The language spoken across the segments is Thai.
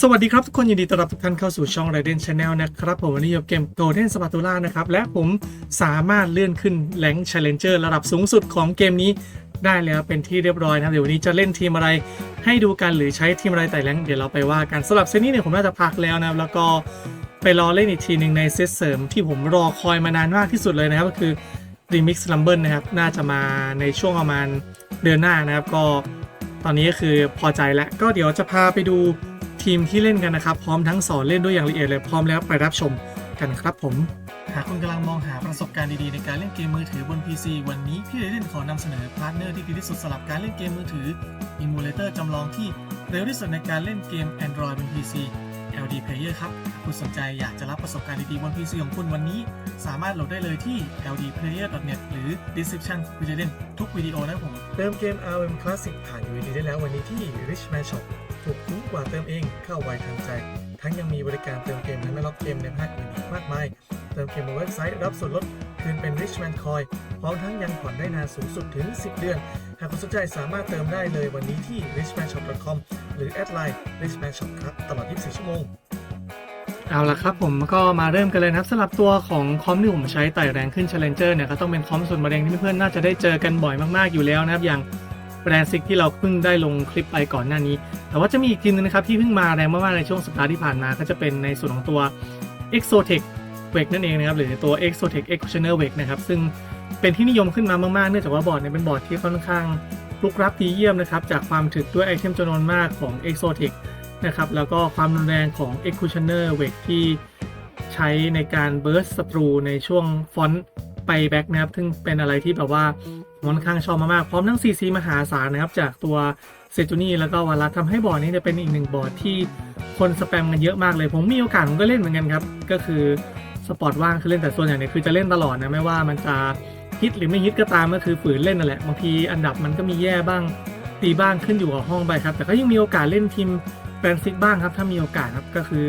สวัสดีครับทุกคนยินดีต้อนรับทุกท่านเข้าสู่ช่อง Raiden Channel นะครับผมวันนี้อยู่เกม Golden Spatula นะครับ และผมสามารถเลื่อนขึ้นแ a ง Challenger ระดับสูงสุดของเกมนี้ได้แล้วเป็นที่เรียบร้อยนะครับ เดี๋ยววันนี้จะเล่นทีมอะไรให้ดูกันหรือใช้ทีมอะไรไต่แรงเดี๋ยวเราไปว่ากันสำหรับเซตนี้เนี่ยผมน่าจะพักแล้วนะครับแล้วก็ไปรอเล่นอีกทีหนึ่งในเซตเสริมที่ผมรอคอยมานานมากที่สุดเลยนะครับก็คือ Remix Rumble นะครับน่าจะมาในช่วงประมาณเดือนหน้านะครับก็ตอนนี้ก็คือพอใจแล้วก็เดี๋ยวจะพาไปดู ทีมที่เล่นกันนะครับ พร้อมทั้งสอนเล่นด้วยอย่างละเอียดเลยพร้อมแล้วไปรับชมกันครับผม หากคุณกำลังมองหาประสบการณ์ดีๆ ในการเล่นเกมมือถือบน PC วันนี้พี่เล่นขอนำเสนอพาร์ทเนอร์ที่ดีที่สุดสำหรับการเล่นเกมมือถืออิมูเลเตอร์จำลองที่เร็วที่สุดในการเล่นเกม Android บน PC LD Player ครับ คุณสนใจอยากจะรับประสบการณ์ดีๆบน PC ของคุณวันนี้ สามารถโหลดได้เลยที่ ldplayer.net หรือ description วิดีโอเล่นทุกวิดีโอนะครับผม เติมเกม RM Classic ผ่าน UID ได้แล้ววันนี้ที่ Richman Shop ถูกคุ้มกว่าเติมเองเข้าไวทันใจ ทั้งยังมีบริการเติมเกมและไม่ล็อกเกมในภาคอื่นอีกมากมาย เติมเกมบนเว็บไซต์รับส่วนลดคืนเป็น Richman Coin พร้อมทั้งยังผ่อนได้นานสูงสุดถึง 10 เดือน หากคุณสนใจสามารถเติมได้เลยวันนี้ที่ richmanshop.com หรือแอดไลน์ richman shop ครับตลอด 24 ชั่วโมง เอาละครับผมก็มาเริ่มกันเลยนะครับสำหรับตัวของคอมที่ผมใช้ไต่แรงขึ้น Challenger เนี่ยก็ต้องเป็นคอมส่วนมะเร็งที่เพื่อนๆน่าจะได้เจอกันบ่อยมากๆอยู่แล้วนะครับอย่างแบรนด์ซิกที่เราเพิ่งได้ลงคลิปไปก่อนหน้านี้ แต่ว่าจะมีอีกทีมนึงนะครับที่เพิ่งมาแรงมากๆในช่วงสัปดาห์ที่ผ่านมา ก็จะเป็นในส่วนของตัว Exotech Wake นั่นเองนะครับหรือตัว Exotech Executioner Wake นะครับซึ่งเป็นที่นิยมขึ้นมามากๆเนื่องจากว่าบอร์ดเนี่ยเป็นบอร์ดที่ค่อนข้าง ลุกรับดีเยี่ยมนะครับ จากความถึกด้วยไอเทมจำนวนมากของ Exotech นะครับ แล้วก็ความรุนแรงของ Executioner w e g ที่ใช้ในการเบิร์สศัตรูในช่วงฟอนต์ไปแบ็กนะครับ ซึ่งเป็นอะไรที่แบบว่าค่อนข้างชอบมากๆ พร้อมทั้ง CC มหาศาลนะครับ จากตัวเซจูนี่แล้วก็วารัสทำให้บอร์ดนี้เนี่ยเป็นอีกหนึ่งบอร์ดที่คนสแปมกันเยอะมากเลย ผมมีโอกาสผมก็เล่นเหมือนกันครับ ก็คือสปอร์ตว่างคือเล่นแต่ส่วนใหญ่เนี่ยคือจะเล่นตลอดนะ ไม่ว่ามันจะ ฮิตหรือไม่ฮิตก็ตามก็คือฝืนเล่นนั่นแหละบางทีอันดับมันก็มีแย่บ้างตีบ้างขึ้นอยู่กับห้องไปครับ แต่ก็ยังมีโอกาสเล่นทีมแฟนซิกบ้างครับ ถ้ามีโอกาสครับก็คือ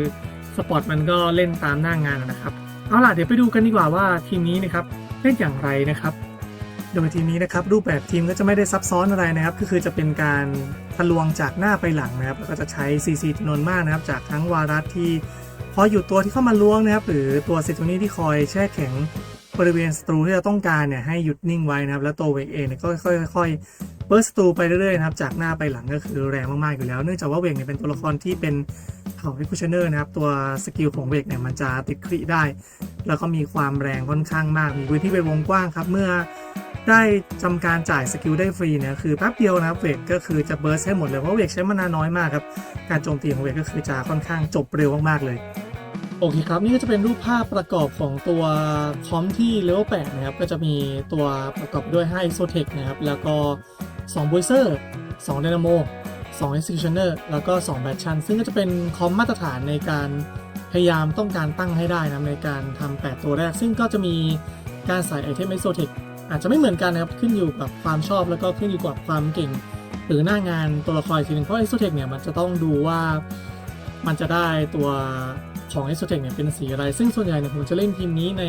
สปอร์ตมันก็เล่นตามหน้างานนะครับเอาล่ะเดี๋ยวไปดูกันดีกว่าว่าทีมนี้นะครับเล่นอย่างไรนะครับ โดยทีมนี้นะครับรูปแบบทีมก็จะไม่ได้ซับซ้อนอะไรนะครับ ก็คือจะเป็นการทะลวงจากหน้าไปหลังนะครับแล้วก็จะใช้ CC จำนวนมากนะครับ จากทั้งวารัสที่คอยอยู่ตัวที่เข้ามาล้วงนะครับ หรือตัวเซตูนี่ที่คอยแช่แข็ง บริเวณศัตรูที่เราต้องการเนี่ยให้หยุดนิ่งไว้นะครับ แล้วตัวเวกเองเนี่ยก็ค่อยๆเบิร์สตูไปเรื่อยๆนะครับจากหน้าไปหลังก็คือแรงมากๆอยู่แล้ว เนื่องจากว่าเวกเนี่ยเป็นตัวละครที่เป็นเของพิคูชเนอร์นะครับตัวสกิลของเวกเนี่ยมันจะติดคริได้ แล้วก็มีความแรงค่อนข้างมาก มีพื้นที่เป็นวงกว้างครับเมื่อได้ทำการจ่ายสกิลได้ฟรีเนี่ยคือแป๊บเดียวนะครับเวกก็คือจะเบิร์สให้หมดเลยเพราะเวกใช้มานาน้อยมากครับการโจมตีของเวกก็คือจะค่อนข้างจบเร็วมากๆเลย โอเคครับ นี่ก็จะเป็นรูปภาพประกอบของตัวคอมที่เลเวล8นะครับ ก็จะมีตัวประกอบด้วย5 Exotech นะครับ แล้วก็2 b o i s e r 2 Dynamo 2 Executioner แล้วก็ 2 b a t c h a n ซึ่งก็จะเป็นคอมมาตรฐานในการพยายามต้องการตั้งให้ได้นะในการทำ8ตัวแรก ซึ่งก็จะมีการใส่ไอเทม Exotech อาจจะไม่เหมือนกันนะครับ ขึ้นอยู่กับความชอบแล้วก็ขึ้นอยู่กับความเก่ง หรือหน้างานตัวละครอีกทีหนึงเพราะ Exotech เนี่ยมันจะต้องดูว่ามันจะได้ตัว ของ Exotech เนี่ยเป็นสีอะไร ซึ่งส่วนใหญ่เนี่ยผมจะเล่นทีมนี้ใน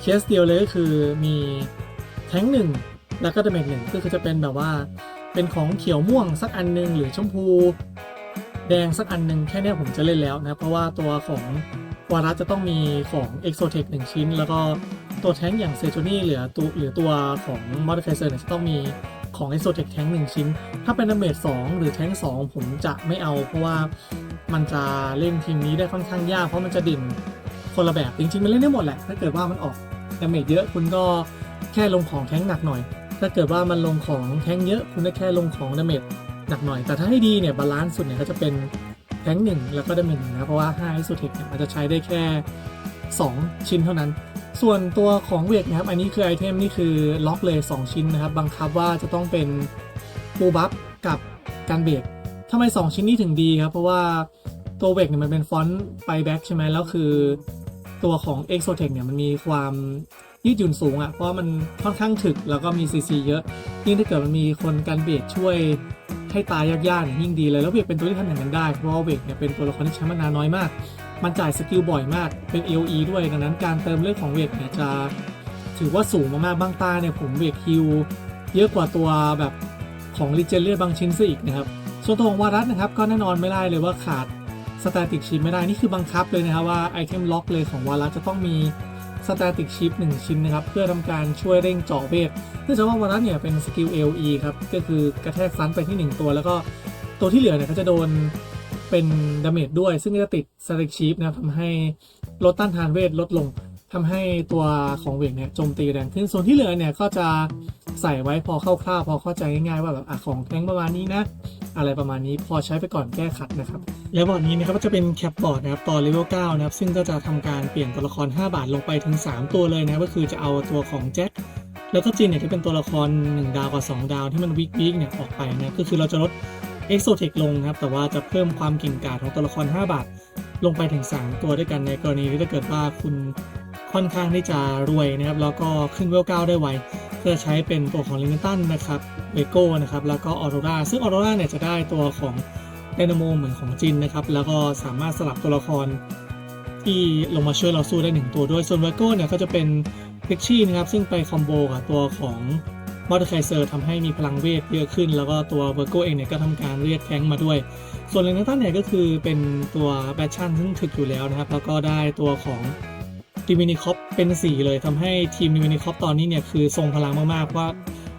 เคสเดียวเลยก็คือมีแท้งหนึ่งแล้วก็ดาเมจหนึ่งก็คือจะเป็นแบบว่าเป็นของเขียวม่วงสักอันหนึง หรือชมพู แดงสักอันหนึงแค่นี้ผมจะเล่นแล้วนะ เพราะว่าตัวของวาระจะต้องมีของ e x o t e c 1 ชิ้น แล้วก็ตัวแท้งอย่างเซจูนี่หรือตัวหรือตัวของ Modifier เนี่ยจะต้องมี ของ Exotech แท้ง1ชิ้น ถ้าเป็นดาเมจ2หรือแท้ง2 ผมจะไม่เอา เพราะว่ามันจะเล่นทีมนี้ได้ค่อนข้างยากเพราะมันจะดิ่นคนละแบบจริงๆมันเล่นได้หมดแหละ ถ้าเกิดว่ามันออกดาเมจเยอะคุณก็แค่ลงของแท้งหนักหน่อย ถ้าเกิดว่ามันลงของแท้งเยอะคุณก็แค่ลงของดาเมจหนักหน่อย แต่ถ้าให้ดีเนี่ยบาลานซ์สุดเนี่ยก็จะเป็นแท้งหนึ่งแล้วก็ดาเมจหนึ่งนะเพราะว่า5 Exotech เนี่ยมันจะใช้ได้แค่ 2 ชิ้นเท่านั้น ส่วนตัวของเวกนะครับอันนี้คือไอเทมนี่คือล็อกเลย 2 ชิ้นนะครับ บังคับว่าจะต้องเป็นปูบัฟกับการเบรกทำไม 2 ชิ้นนี้ถึงดีครับ เพราะว่าตัวเวกเนี่ยมันเป็นฟอนต์ไปแบ็กใช่ไหมแล้วคือ ตัวของ e x o t e c เนี่ยมันมีความยืดหยุ่นสูงอะ่ะเพราะมันค่อนข้างถึกแล้วก็มี CC เยอะ ยิ่งถ้าเกิดมันมีคนการเบรกช่วยให้ตายยากๆเนี่ยยิ่งดีเลยแล้วเวกเป็นตัวที่ทำอย่างนั้นได้เพราะว่าเวกเนี่ยเป็นตัวละครที่ใช้มานาน้อยมาก มันจ่ายสกิลบ่อยมากเป็น AOE ด้วยดังนั้นการเติมเลือดของเวกเนี่ยจะถือว่าสูงมากๆบางตาเนี่ยผมเวกฮิลเยอะกว่าตัวแบบของรีเจนเลือดบางชิ้นซะอีกนะครับ ส่วนตัวของวารัสนะครับก็แน่นอนไม่ได้เลยว่าขาดสแตติกชิปไม่ได้นี่คือบังคับเลยนะครับว่าไอเทมล็อกเลยของวาระจะต้องมีสแตติกชิป1ชิ้นนะครับ เพื่อทำการช่วยเร่งจาะเวทเนื่องจากว่าวาระเนี่ยเป็นสกิล LE ครับก็คือกระแทกซันไปที่ 1 ตัว แล้วก็ตัวที่เหลือเนี่ยก็จะโดน เป็นดาเมจด้วย ซึ่งจะติดสแตติกชิปนะครับทำให้ลดต้านทานเวทลดลงทำให้ตัวของเวกเนี่ยโจมตีแรงขึ้น ส่วนที่เหลือเนี่ยก็จะใส่ไว้พอคร่าวๆพอเข้าใจง่ายๆว่าแบบอะของแท้งประมาณนี้นะ อะไรประมาณนี้พอใช้ไปก่อนแก้ขัดนะครับ แล้วบอร์ดนี้นะครับก็จะเป็นแคปบอร์ดนะครับต่อเลเวล9นะครับ ซึ่งก็จะทำการเปลี่ยนตัวละคร 5 บาทลงไปถึง 3 ตัวเลยนะก็คือจะเอาตัวของแจ็คแล้วก็จินเนี่ยที่เป็นตัวละคร 1 ดาวกับ2ดาวที่มันวิกวิกเนี่ยออกไปนะก็คือเราจะลด เอ็กโซเทคลงนะครับ แต่ว่าจะเพิ่มความเก่งกาจของตัวละคร 5 บาท ลงไปถึง 3 ตัวด้วยกันในกรณีที่ถ้าเกิดว่าคุณค่อนข้างที่จะรวยนะครับ แล้วก็ขึ้นเวล9ได้ไวก็จะใช้เป็นตัวของลิมิตันนะครับเวโก้นะครับ แล้วก็ออโรราซึ่งออโรราเนี่ยจะได้ตัวของไดนาโมเหมือนของจินนะครับ แล้วก็สามารถสลับตัวละครที่ลงมาช่วยเราสู้ได้หนึ่งตัวด้วย ส่วนเวโก้เนี่ยก็จะเป็นพิกชี่นะครับ ซึ่งไปคอมโบกับตัวของ มอเตอร์ไคเซอร์ทำให้มีพลังเวทเยอะขึ้น แล้วก็ตัวเวโกเองเนี่ยก็ทำการเรียกแท้งมาด้วย ส่วนเลนตันเนี่ยก็คือเป็นตัวแบทชั่นซึ่งถึกอยู่แล้วนะครับ แล้วก็ได้ตัวของดิมินิคอปเป็น 4 เลยทำให้ทีมดิมินิคอปตอนนี้เนี่ยคือทรงพลังมากๆว่า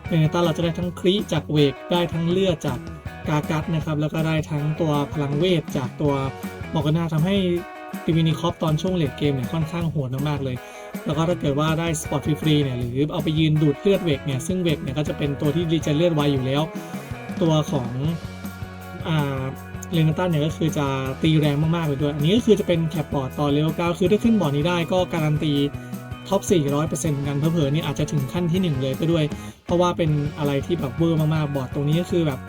ในนต้าเราจะได้ทั้งคริจากเวกได้ทั้งเลือดจากกากัสนะครับแล้วก็ได้ทั้งตัวพลังเวทจากตัวมอร์กานาทำให้ดิมินิคอปตอนช่วงเลดเกมเนี่ยค่อนข้างโหดมากๆเลย แล้วก็ถ้าเกิดว่าได้สปอตฟรีๆเนี่ยหรือเอาไปยืนดูดเลือดเวกเนี่ยซึ่งเวกเนี่ยก็จะเป็นตัวที่รีเจนเลือดไวอยู่แล้ว ตัวของอ่าเรนตันเนี่ยก็คือจะตีแรงมากๆเลยด้วย อันนี้ก็คือจะเป็นแคปบอร์ดต่อเลเวล9คือถ้าขึ้นบอร์ดนี้ได้ก็การันตีท็อป 400%กันเผลอๆนี่อาจจะถึงขั้นที่ 1 เลยก็ด้วย เพราะว่าเป็นอะไรที่แบบเวอร์มากๆ บอร์ดตรงนี้ก็คือแบบ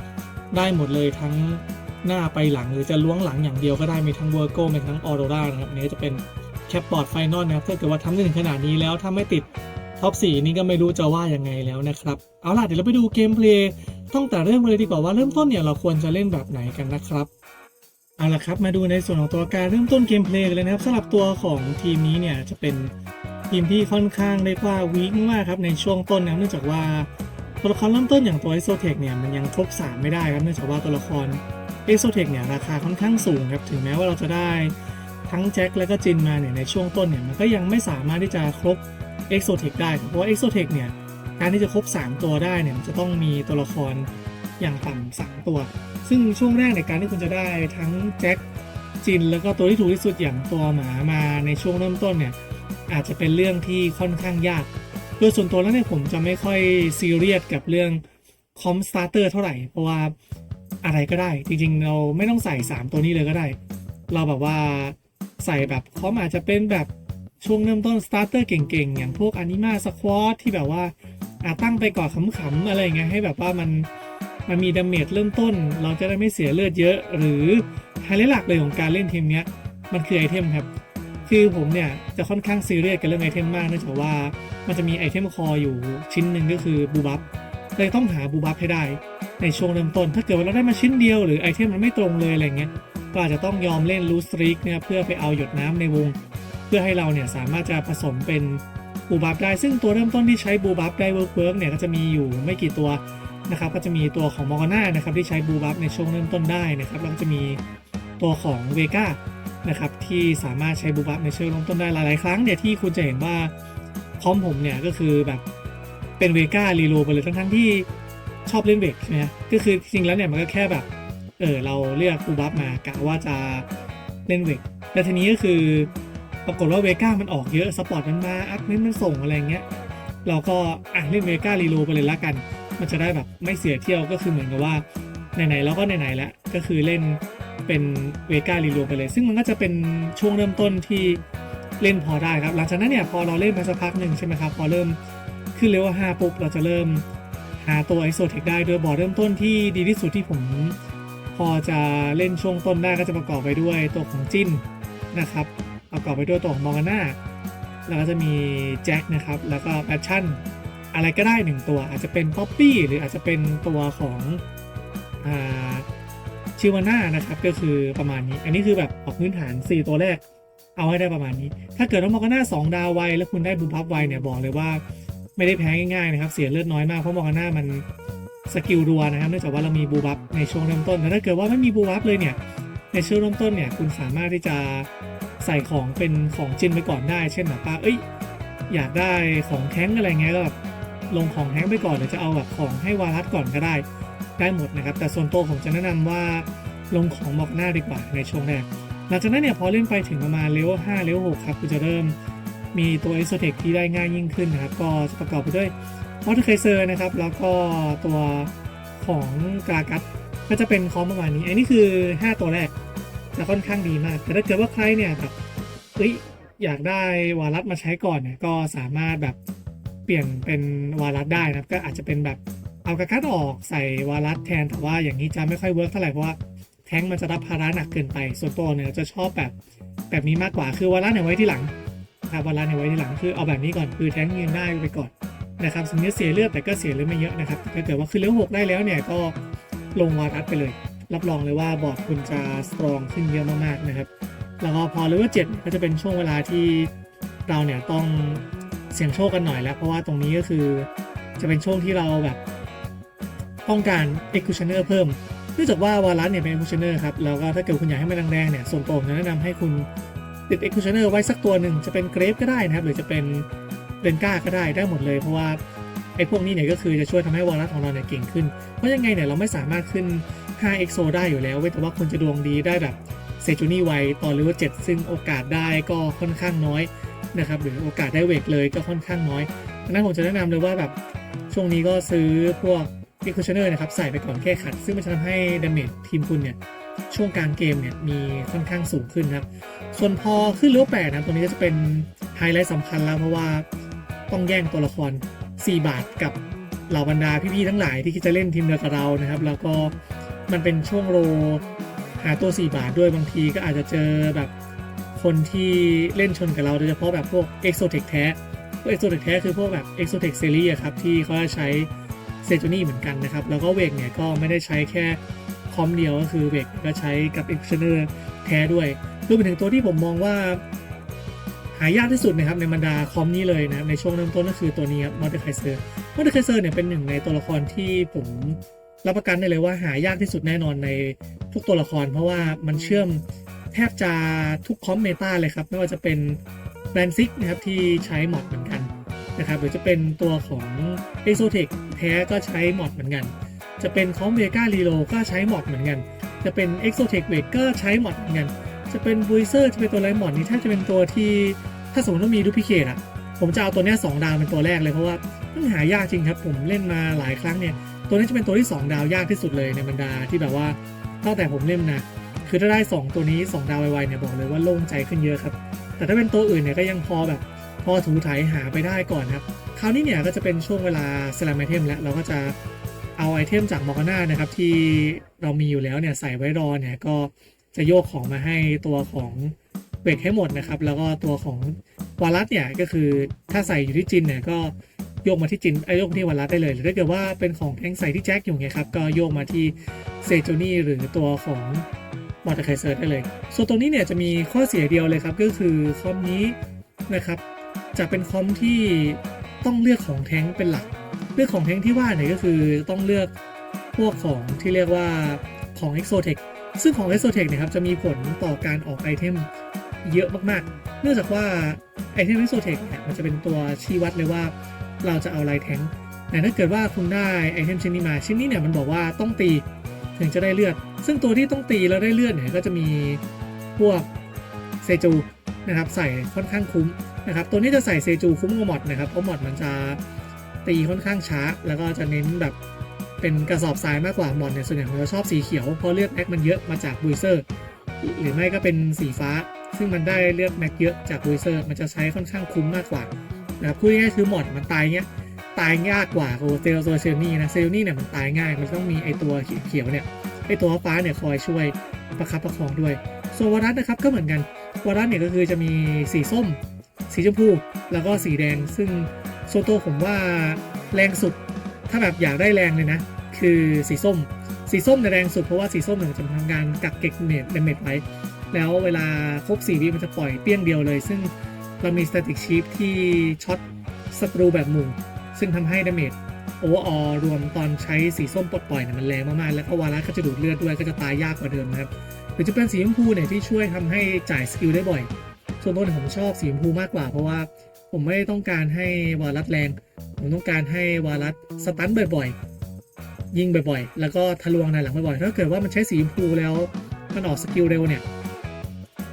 ได้หมดเลยทั้งหน้าไปหลังหรือจะล้วงหลังอย่างเดียวก็ได้มีทั้งเวอร์โก้มีทั้งออโรรานะครับนนี้จะเป็น แคปบอร์ดไฟนอลนะครับถ้าเกิดว่าทำได้ถึงขนาดนี้แล้วถ้าไม่ติดท็อป4นี่ก็ไม่รู้จะว่ายังไงแล้วนะครับ เอาล่ะเดี๋ยวเราไปดูเกมเพลย์ตั้งแต่เริ่มเลยดีกว่าว่าเริ่มต้นเนี่ยเราควรจะเล่นแบบไหนกันนะครับเอาล่ะครับมาดูในส่วนของตัวการเริ่มต้นเกมเพลย์เลยนะครับสำหรับตัวของทีมนี้เนี่ยจะเป็นทีมที่ค่อนข้างเรียกว่าวีคมากครับในช่วงต้นนะเนื่องจากว่าตัวละครเริ่มต้นอย่างตัว e x o t e c เนี่ยมันยังครบ3ไม่ได้ครับเนื่องจากว่าตัวละคร e x o t e c เนี่ยราคาค่อนข้างสูงครับถึงแม้ว่าเราจะได้ ทั้งแจ็คและก็จินมาเนี่ยในช่วงต้นเนี่ยมันก็ยังไม่สามารถที่จะครบ e x o t e c ได้ครับเพราะว่า e x o t e c เนี่ยการที่จะครบ 3 ตัวได้เนี่ยมันจะต้องมีตัวละครอย่างต่ำสามตัว ซึ่งช่วงแรกในการที่คุณจะได้ทั้งแจ็คจินแล้วก็ตัวที่ถูกที่สุดอย่างตัวหมามาในช่วงเริ่มต้นเนี่ยอาจจะเป็นเรื่องที่ค่อนข้างยาก โดยส่วนตัวแล้วเนี่ยผมจะไม่ค่อยซีเรียสกับเรื่องคอมสตาร์เตอร์เท่าไหร่ เพราะว่าอะไรก็ได้ จริงๆ เราไม่ต้องใส่ 3 ตัวนี้เลยก็ได้ เราแบบว่า ใส่แบบคอมอาจจะเป็นแบบช่วงเริ่มต้นสตาร์เตอร์เก่งๆ อย่างพวกอนิมาสควอตที่แบบว่าอาตั้งไปก่อนขำๆอะไรเงี้ยให้แบบว่ามันมันมีดาเมจเริ่มต้น เราจะได้ไม่เสียเลือดเยอะ หรือไฮไลท์หลักเลยของการเล่นทีมเนี้ยมันคือไอเทมครับ คือผมเนี่ยจะค่อนข้างซีเรียสกับเรื่องไอเทมมากเนื่องจากว่ามันจะมีไอเทมคออยู่ชิ้นหนึ่งก็คือบูบัฟเลยต้องหาบูบัฟให้ได้ในช่วงเริ่มต้น ถ้าเกิดว่าเราได้มาชิ้นเดียวหรือไอเทมมันไม่ตรงเลยอะไรเงี้ย ก็อาจจะต้องยอมเล่นลูสตริกเนี่ยเพื่อไปเอาหยดน้ำในวง เพื่อให้เราเนี่ยสามารถจะผสมเป็นบูบัฟได้ ซึ่งตัวเริ่มต้นที่ใช้บูบัฟได้เวิร์กเวิร์กเนี่ยก็จะมีอยู่ไม่กี่ตัวนะครับก็จะมีตัวของมอร์กาน่านะครับที่ใช้บูบัฟในช่วงเริ่มต้นได้นะครับแล้วก็จะมีตัวของเวก้านะครับที่สามารถใช้บูบัฟในช่วงเริ่มต้นได้หลายๆครั้งเนี่ยที่คุณจะเห็นว่าพร้อมผมเนี่ยก็คือแบบเป็นเวก้ารีโลไปเลยทั้งๆที่ชอบเล่นเวกใช่ไหมก็คือจริงแล้วเนี่ยมันก็แค่แบบ เออเราเลือกบูบัฟมากะว่าจะเล่นเวกแต่ทีนี้ก็คือปรากฏว่าเวก้ามันออกเยอะสปอร์ตมันมาอัพเมนมันส่งอะไรเงี้ยเราก็อะเล่นเวก้ารีโลไปเลยละกัน มันจะได้แบบไม่เสียเที่ยวก็คือเหมือนกับว่าไหนๆเราก็ไหนๆแล้วก็คือเล่นเป็นเวก้ารีโลไปเลย ซึ่งมันก็จะเป็นช่วงเริ่มต้นที่เล่นพอได้ครับ หลังจากนั้นเนี่ยพอเราเล่นไปสักพักหนึ่งใช่ไหมครับ พอเริ่มขึ้นเลเวล5ปุ๊บเราจะเริ่มหาตัวไอโซเทคได้โดยบอร์ดเริ่มต้นที่ดีที่สุดที่ผม พอจะเล่นช่วงต้นได้ก็จะประกอบไปด้วยตัวของจินนะครับ ประกอบไปด้วยตัวของมอร์กาน่าแล้วก็จะมีแจ็คนะครับ แล้วก็แพชชั่นอะไรก็ได้หนึ่งตัว อาจจะเป็นป๊อปปี้หรืออาจจะเป็นตัวของชิวาน่านะครับ ก็คือประมาณนี้ อันนี้คือแบบออกพื้นฐาน 4 ตัวแรก เอาให้ได้ประมาณนี้ ถ้าเกิดว่ามอร์กาน่า2ดาวไวแล้วคุณได้บูบัฟไวเนี่ยบอกเลยว่าไม่ได้แพ้ง่ายๆนะครับ เสียเลือดน้อยมากเพราะมอร์กาน่ามัน สกิลรัวนะครับเนื่องจากว่าเรามีบูบัฟในช่วงเริ่มต้นแต่ถ้าเกิดว่าไม่มีบูบัฟเลยเนี่ยในช่วงเริ่มต้นเนี่ยคุณสามารถที่จะใส่ของเป็นของจินไปก่อนได้ เช่นแบบว่าเอ้ยอยากได้ของแท้งอะไรเงี้ยก็แบบลงของแท้งไปก่อนหรือจะเอาแบบของให้วารัสก่อนก็ได้ได้หมดนะครับ แต่ส่วนตัวผมจะแนะนำว่าลงของบอกหน้าดีกว่าในช่วงแรกหลังจากนั้นเนี่ยพอเล่นไปถึงประมาณเลเวล5เลเวล6ครับคุณจะเริ่มมีตัวเอ็กโซเทคที่ได้ง่ายยิ่งขึ้นนะครับ ก็จะประกอบไปด้วย อเตอร์เคเซอร์นะครับ แล้วก็ตัวของกรากัสก็จะเป็นคอมประมาณนี้ อันนี้คือ 5 ตัวแรกจะค่อนข้างดีมาก แต่ถ้าเกิดว่าใครเนี่ยแบบเฮ้ยอยากได้วารัสมาใช้ก่อนเนี่ยก็สามารถแบบเปลี่ยนเป็นวารัสได้นะครับก็อาจจะเป็นแบบเอากรากัสออกใส่วารัสแทนแต่ว่าอย่างนี้จะไม่ค่อยเวิร์กเท่าไหร่เพราะว่าแท้งมันจะรับภาระหนักเกินไป ส่วนตัวเนี่ยจะชอบแบบแบบนี้มากกว่าคือวาระเนี่ยไว้ที่หลังนะครับวาระเนี่ยไว้ที่หลังคือเอาแบบนี้ก่อนคือแท้งยืนได้ไปก่อน นะครับสมมติเสียเลือดแต่ก็เสียเลือดไม่เยอะนะครับถ้าเกิดว่าขึ้นเลเวลหกได้แล้วเนี่ยก็ลงวารัสไปเลย รับรองเลยว่าบอร์ดคุณจะสตรองขึ้นเยอะมากๆนะครับแล้วก็พอเลเวลเจ็ดก็จะเป็นช่วงเวลาที่เราเนี่ยต้องเสี่ยงโชคกันหน่อยแล้ว เพราะว่าตรงนี้ก็คือจะเป็นช่วงที่เราแบบต้องการ executioner เพิ่มเนื่องจากว่าวารัสเนี่ยเป็น executioner ครับแล้วก็ถ้าเกิดคุณอยากให้มันแรงๆเนี่ยส่วนตัวผมแนะนำให้คุณติด executioner ไว้สักตัวหนึ่งจะเป็นเกรฟก็ได้นะครับหรือจะเป็น เรนก้าก็ได้ได้หมดเลยเพราะว่าไอ้พวกนี้เนี่ยก็คือจะช่วยทำให้วารัสของเราเนี่ยเก่งขึ้น เพราะยังไงเนี่ยเราไม่สามารถขึ้น 5 exo ได้อยู่แล้วเว้แต่ว่าคุณจะดวงดีได้แบบเซจูนี่ไวตอนเลเวล7ซึ่งโอกาสได้ก็ค่อนข้างน้อยนะครับหรือโอกาสได้เวกเลยก็ค่อนข้างน้อยดังนั้นผมจะแนะนำเลยว่าแบบช่วงนี้ก็ซื้อพวก e c u s h i o n e r นะครับใส่ไปก่อนแค่ขัด ซึ่งมันจะทำให้ดาเมจทีมคุณเนี่ยช่วงกลางเกมเนี่ยมีค่อนข้างสูงขึ้นครับ ส่วนพอขึ้นเลี้ยวแปดนะตัวนี้ก็จะเป็นไฮไลท์สำคัญแล้วเพราะว่า ต้องแย่งตัวละคร 4 บาทกับเหล่าบรรดาพี่ๆทั้งหลายที่คิดจะเล่นทีมเดียวกับเรานะครับ แล้วก็มันเป็นช่วงโรหาตัว 4 บาทด้วยบางทีก็อาจจะเจอแบบคนที่เล่นชนกับเราโดยเฉพาะแบบพวก Exotic แท้พวก Exotic แท้คือพวกแบบ Exotic Series อะครับที่เขาจะใช้เซจูนี่เหมือนกันนะครับ แล้วก็เวกเนี่ยก็ไม่ได้ใช้แค่คอมเดียวก็คือเวกก็ใช้กับเอ็กซ์เนอร์แท้ด้วยรวมไปถึงตัวที่ผมมองว่า หายากที่สุดนะครับในบรรดาคอมนี้เลยนะในช่วงเริ่มต้นก็คือตัวนี้ครับมอเตอร์ไคเซอร์มอเตอร์ไคเซอร์เนี่ยเป็นหนึ่งในตัวละครที่ผมรับประกันได้เลยว่าหายากที่สุดแน่นอนในทุกตัวละคร เพราะว่ามันเชื่อมแทบจะทุกคอมเมตาเลยครับ ไม่ว่าจะเป็นแบรนซิกนะครับที่ใช้มอดเหมือนกันนะครับหรือจะเป็นตัวของ e x o t e c แท้ก็ใช้มอดเหมือนกัน จะเป็นคอมเวก้ารีโลก็ใช้มอดเหมือนกัน จะเป็น e x o t e c เวกก็ใช้มอดเหมือนกัน จะเป็นบูเซอร์จะเป็นตัวไรมอดนี่แทบจะเป็นตัวที่ถ้าสมมติว่ามีดูพิเคทอะผมจะเอาตัวนี้สองดาวเป็นตัวแรกเลยเพราะว่ามันหายากจริงครับ ผมเล่นมาหลายครั้งเนี่ย ตัวนี้จะเป็นตัวที่ 2 ดาวยากที่สุดเลยในบรรดาที่แบบว่าตั้งแต่ผมเล่นนะคือถ้าได้ 2 ตัวนี้ 2 ดาวไวๆเนี่ยบอกเลยว่าโล่งใจขึ้นเยอะครับ แต่ถ้าเป็นตัวอื่นเนี่ยก็ยังพอแบบ พอถูถ่ายหาไปได้ก่อนครับ คราวนี้เนี่ยก็จะเป็นช่วงเวลาสลัมไอเทมแล้วเราก็จะเอาไอเทมจากมอร์กาน่านะครับที่เรามีอยู่แล้วเนี่ยใส่ไว้รอเนี่ยก็ จะโยกของมาให้ตัวของเบรกให้หมดนะครับ แล้วก็ตัวของวารัสเนี่ยก็คือถ้าใส่อยู่ที่จินเนี่ยก็โยกมาที่จินไอโยกที่วารัสได้เลย หรือถ้าเกิดว่าเป็นของแทงใส่ที่แจ็คอยู่เนี่ยครับก็โยกมาที่เซโจนี่หรือตัวของมอเตอร์ไคเซอร์ได้เลย ส่วนตรงนี้เนี่ยจะมีข้อเสียเดียวเลยครับ ก็คือคอมนี้นะครับจะเป็นคอมที่ต้องเลือกของแท้งเป็นหลัก เลือกของแท้งที่ว่าเนี่ยก็คือต้องเลือกพวกของที่เรียกว่าของ Exotech ซึ่งของ Exotech เนี่ยครับจะมีผลต่อการออกไอเทมเยอะมากๆ เนื่องจากว่าไอเทม Exotech เนี่ยมันจะเป็นตัวชี้วัดเลยว่าเราจะเอาลายแทงแต่ถ้าเกิดว่าคุณได้ไอเทมชิ้นนี้มาชิ้นนี้เนี่ยมันบอกว่าต้องตีถึงจะได้เลือด ซึ่งตัวที่ต้องตีแล้วได้เลือดเนี่ยก็จะมีพวกเซจูนะครับใส่ค่อนข้างคุ้มนะครับตัวนี้จะใส่เซจูคุ้มกว่าหมอดนะครับเพราะหมอดมันจะตีค่อนข้างช้า แล้วก็จะเน้นแบบ เป็นกระสอบทรายมากกว่าหมอดเนี่ยส่วนใหญ่ผมจะชอบสีเขียวเพราะเลือดแม็กมันเยอะมาจากบูเซอร์หรือไม่ก็เป็นสีฟ้า ซึ่งมันได้เลือดแม็กเยอะจากบูเซอร์มันจะใช้ค่อนข้างคุ้มมากกว่านะครับพูดง่ายๆคือหมอดมันตายเงี้ยตายยากกว่าโอเซลตัวเซลนี่นะเซลนี่เนี่ยมันตายง่ายมันต้องมีไอตัวเขียวเนี่ยไอตัวฟ้าเนี่ยคอยช่วยประคับประคองด้วยส่วนวารัสนะครับก็เหมือนกันวารัสเนี่ยก็คือจะมีสีส้ม สีชมพู แล้วก็สีแดง ซึ่งโซโตผมว่าแรงสุด ถ้าแบบอยากได้แรงเลยนะ คือสีส้ม สีส้มเนี่ยแรงสุดเพราะว่าสีส้มเนี่ยจะทำงานกักเก็กเมดเดเมจไว้ แล้วเวลาครบ4วิมันจะปล่อยเปี้ยงเดียวเลย ซึ่งเรามีส t ตติกชีฟที่ช็อตศัตรูแบบหมู่ ซึ่งทำให้ดาเมจโอเวอร์ออรวมตอนใช้สีส้มปลดปล่อยเนี่ยมันแรงมากๆ แล้วก็วาระก็จะดูดเลือดด้วยก็จะตายยากกว่าเดิมนะครับหรือจะเป็นสีชมพูเนี่ยที่ช่วยทำให้จ่ายสกิลได้บ่อย ส่วนตัวเนี่ยผมชอบสีชมพูมากกว่าเพราะว่า ผมไม่ต้องการให้วารัสแรง ผมต้องการให้วารัสสตันบ่อยๆ ยิงบ่อยๆ แล้วก็ทะลวงในหลังบ่อยๆ ถ้าเกิดว่ามันใช้สีพูแล้วมันออกสกิลเร็วเนี่ย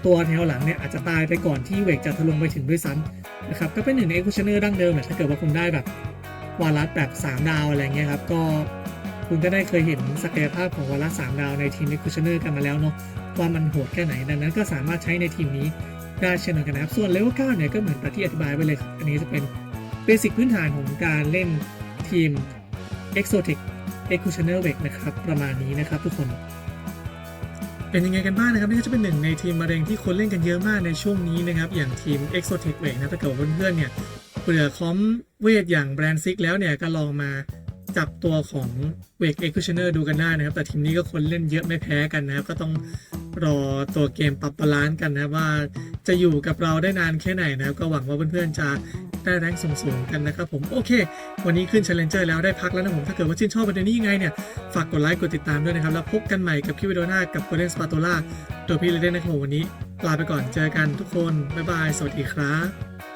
ตัวแถวหลังเนี่ยอาจจะตายไปก่อนที่เวกจะทะลวงไปถึงด้วยซ้ำนะครับ ก็เป็นหนึ่งในเอ็กซ์ชเนอร์ดั้งเดิมแหละถ้าเกิดว่าคุณได้แบบวารัสแบบ 3 ดาวอะไรเงี้ยครับ ก็คุณก็ได้เคยเห็นศักยภาพของวารัส3ดาวในทีมเอ็กซ์ชเนอร์กันมาแล้วเนาะว่ามันโหดแค่ไหนดังนั้นก็สามารถใช้ในทีมนี้ ได้เช่นเดียวกันนะครับ ส่วนเลเวล9เนี่ยก็เหมือนที่อธิบายไปเลยครับ อันนี้จะเป็นเบสิกพื้นฐานของการเล่นทีม Exotic Executioner w e นะครับ ประมาณนี้นะครับทุกคน เป็นยังไงกันบ้างนะครับ นี่ก็จะเป็นหนึ่งในทีมมะเร็งที่คนเล่นกันเยอะมากในช่วงนี้นะครับ อย่างทีม Exotic w e นะถ้าเกิดเพื่อนๆเนี่ยเบื่อคอมเวทอย่างแบรนด์ซิกแล้วเนี่ยก็ลองมาจับตัวของ w a k e Executioner ดูกันได้นะครับ แต่ทีมนี้ก็คนเล่นเยอะไม่แพ้กันนะครับ ก็ต้อง รอตัวเกมปรับบาลานซ์กันนะว่าจะอยู่กับเราได้นานแค่ไหนนะครับก็หวังว่าเพื่อนๆจะได้แรงสูงๆกันนะครับผมโอเค วันนี้ขึ้น Challenger แล้วได้พักแล้วนะผม ถ้าเกิดว่าชื่นชอบประเด็นนี้ยังไงเนี่ย ฝากกดไลค์กดติดตามด้วยนะครับ แล้วพบกันใหม่กับคลิปวิดีโอหน้ากับ Golden Spatola ตัวพี่เลเดนนะครับผมวันนี้ลาไปก่อนเจอกันทุกคน บ๊ายบาย สวัสดีครับ